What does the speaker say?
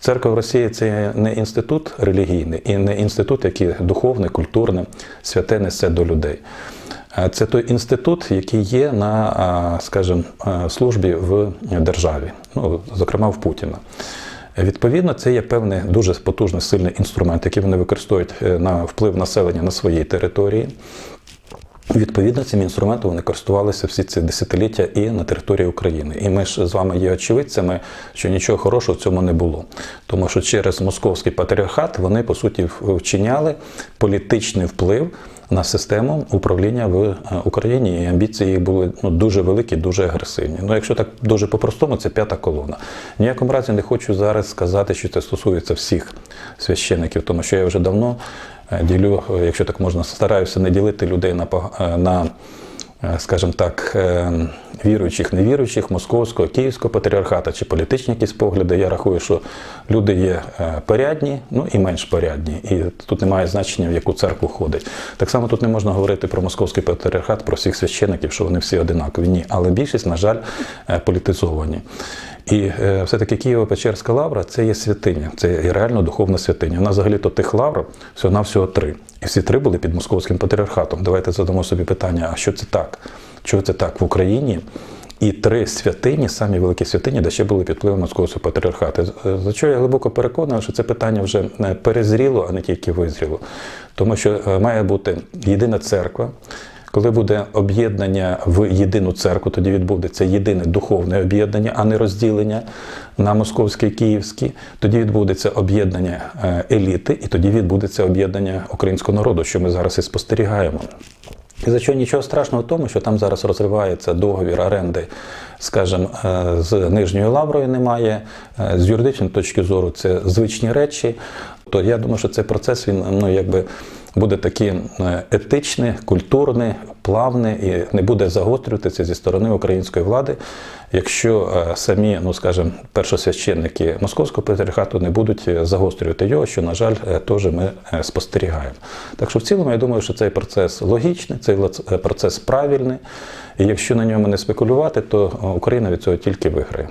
Церква в Росії це не інститут релігійний і не інститут, який духовне, культурне, святе несе до людей. Це той інститут, який є на, скажімо, службі в державі, ну, зокрема в Путіна. Відповідно, це є певний дуже потужний сильний інструмент, який вони використовують е, на вплив населення на своїй території. Відповідно, цим інструментом вони користувалися всі ці десятиліття і на території України. І ми ж з вами є очевидцями, що нічого хорошого в цьому не було. Тому що через московський патріархат вони по суті вчиняли політичний вплив на систему управління в е, Україні. І амбіції їх були ну, дуже великі, дуже агресивні. Ну, якщо так дуже по-простому, це п'ята колона. Ніякому разі не хочу зараз сказати, що це стосується всіх священиків, тому що я вже давно ділю, е, якщо так можна, стараюся не ділити людей на, е, на е, скажімо так, е, віруючих, невіруючих, московського, київського патріархата чи політичні якісь погляди. Я рахую, що люди є е, порядні, ну і менш порядні. І тут немає значення, в яку церкву ходить. Так само тут не можна говорити про московський патріархат, про всіх священиків, що вони всі одинакові. Ні, але більшість, на жаль, е, політизовані. І е, все-таки Києво-Печерська лавра це є святиня, це є реально духовна святиня. Нас взагалі-то тих лавр всього-навсього три. І всі три були під московським патріархатом. Давайте задамо собі питання: а що це так? Чого це так в Україні? І три святині, самі великі святині, де ще були під впливом московського патріархату. За що я глибоко переконаний, що це питання вже е, перезріло, а не тільки визріло. Тому що е, має бути єдина церква. Коли буде об'єднання в єдину церкву, тоді відбудеться єдине духовне об'єднання, а не розділення на московське і київське. Тоді відбудеться об'єднання е, еліти, і тоді відбудеться об'єднання українського народу, що ми зараз і спостерігаємо. І за що нічого страшного в тому, що там зараз розривається договір оренди, скажімо, е, з Нижньою Лаврою немає. Е, З юридичної точки зору це звичні речі. То я думаю, що цей процес він ну якби буде такий е, етичний, культурний, плавний і не буде загострюватися зі сторони української влади, якщо е, самі, ну скажімо, першосвященники московського патріархату не будуть е, загострювати його, що, на жаль, теж ми спостерігаємо. Так що в цілому я думаю, що цей процес логічний, цей процес правильний. І якщо на ньому не спекулювати, то Україна від цього тільки виграє.